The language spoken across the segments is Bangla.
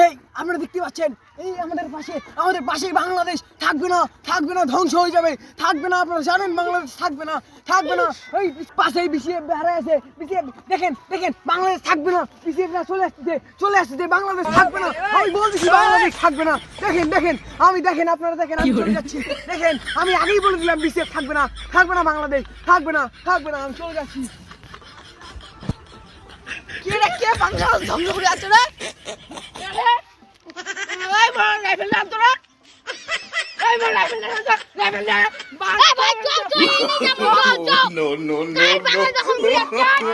এই আপনারা দেখতে পাচ্ছেন? এই আমাদের পাশে আমাদের পাশেই বাংলাদেশ থাকবে না থাকবে না ধ্বংস হয়ে যাবে। থাকবে না আপনারা জানেন বাংলাদেশ থাকবে না থাকবে না। এই পাশেই বিসিএফ হারায় আছে। বিসিএফ দেখেন দেখেন বাংলাদেশ থাকবে না। বিসিএফ না চলে আসছে চলে আসছে বাংলাদেশ থাকবে না। আমি বলতেছি বাংলাদেশ থাকবে না। দেখেন দেখেন আমি দেখেন আপনারা দেখেন আমি চলে যাচ্ছি। দেখেন আমি আগেই বলে দিলাম বিসিএফ থাকবে না থাকবে না বাংলাদেশ থাকবে না থাকবে না আমি চলে যাচ্ছি। কে রে কে বাংলাদেশ ধ্বংস করে আছে রে? যাব চল চল। No, no, no, no.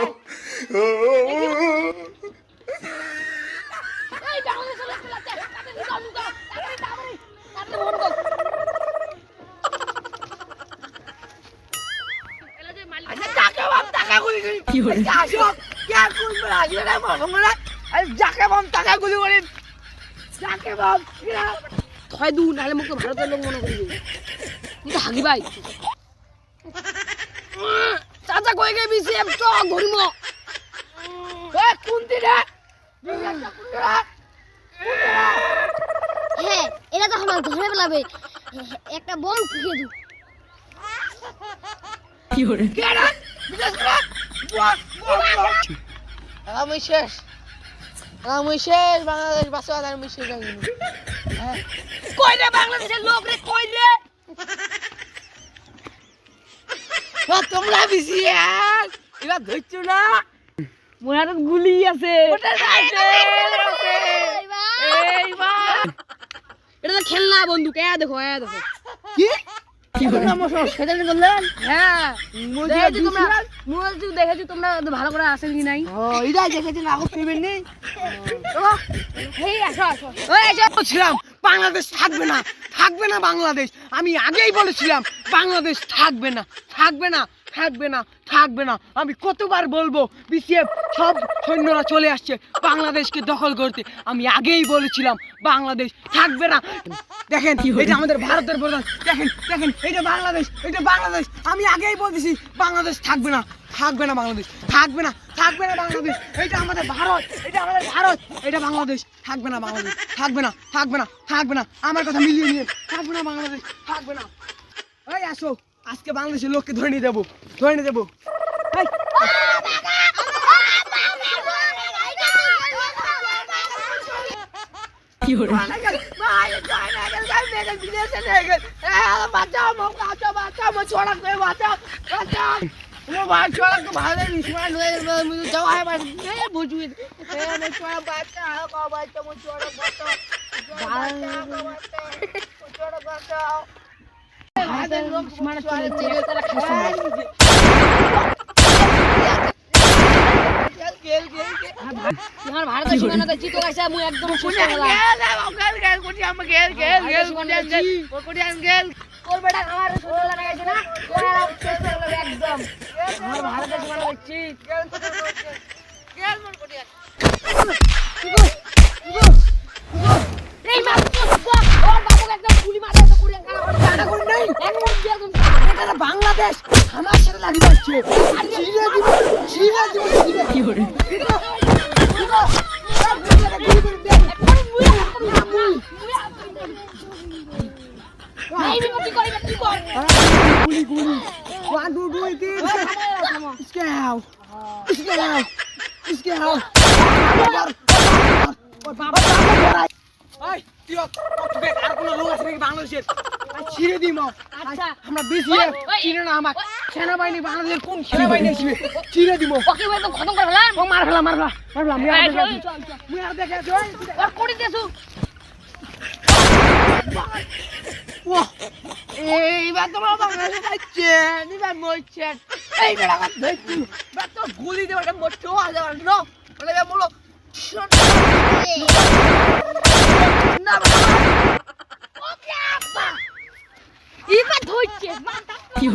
আচ্ছা যাকে বাম টাকা গুলি করি। থয় দু নালে মুখ ভারতের লোক মনে করি তুই তো হাগি ভাই। চাচা কই গে বিসি এম চ ধরিম এ কোন দিনে হ্যাঁ এটা তো আমার ধরে একটা বম ফিকে দিই কে রে? বিদেশ আমি শেষ। আমি শেষ বাংলাদেশ বাঁচাবার আমি শেষ হয়ে কই রে বাংলাদেশের লোক রে কই রে? তোমরা এবার ধরছো না? মোর হাতে গুলি আছে। এটা তো খেলনা বন্ধু এ দেখো এ দেখো। কি? হ্যাঁ। দেখেছি তোমরা ভালো করে আসেন কি নাই দেখেছি দেখেছেন পেমেন্ট নেই বলছিলাম বাংলাদেশ থাকবে না থাকবে না বাংলাদেশ। আমি আগেই বলেছিলাম বাংলাদেশ থাকবে না থাকবে না থাকবে না থাকবে না। আমি কতবার বলব বিসিএফ সব সৈন্যরা চলে আসছে বাংলাদেশকে দখল করতে। আমি আগেই বলেছিলাম বাংলাদেশ থাকবে না। দেখেন এটা আমাদের ভারতের প্রধান দেখেন দেখেন এটা বাংলাদেশ এটা বাংলাদেশ। আমি আগেই বলতেছি বাংলাদেশ থাকবে না থাকবে না বাংলাদেশ থাকবে না। থাকবে না বাংলাদেশ এটা আমাদের ভারত এটা আমাদের ভারত এটা বাংলাদেশ থাকবে না বাংলাদেশ থাকবে না থাকবে না থাকবে না আমার কথা মিলিয়ে নিয়ে থাকবে না বাংলাদেশ থাকবে না এই আসো আজকে বাংলাদেশের লোককে ধরে নিয়ে যাব ধরে নিয়ে যাব গেল এ বাঁচাও বাঁচাও বাঁচাও ছোড়া বাঁচাও বাঁচাও વાત છો કે ભારે નિશ્વાન હોય જવા હે બસ એ બુજવી એ મે ચોળા બાત કા હા કા બાત તો ચોળા બાત તો ચોળા બાત તો હાદન નો દુશ્મન તો ચેલે તારા ખાસ ગેલ ગેલ કે તમાર ભારત દુશ્મન તો જીતો કશે હું એકદમ ખુશ છું ગેલ ગેલ ગેલ ગેલ ગેલ ગેલ ગેલ ગેલ ગેલ. তোর বেটা আমার সুন্দর লাগাইছে না? তোরা শেষ হয়ে গেল একদম। আমার ভারতের সীমানা দেখছি বাংলাদেশ আমার সাথে লাগিয়ে যাচ্ছে কি করে? বাংলাদেশের? আর ছিঁড়ে দিম আচ্ছা আমরা বেশি ওই, ওই। চিনে না আমার সেনাবাহিনী বাংলাদেশের কোন সেনাবাহিনী আসবে ছিঁড়ে? দিব। খতম করে ফেলাম। মার ফেলা মার ফেলা মার ফেলা আমি আর এই, দেখে দেছু ওহ, এইবার তোমার বাংলাদেশে যাচ্ছে এবার মরছেন এই বেড়া কাজ ধরছি বা তো গুলি দেবে একটা মোটেও আগে পারল না বলে যে বলো না ইবা ধইছে কি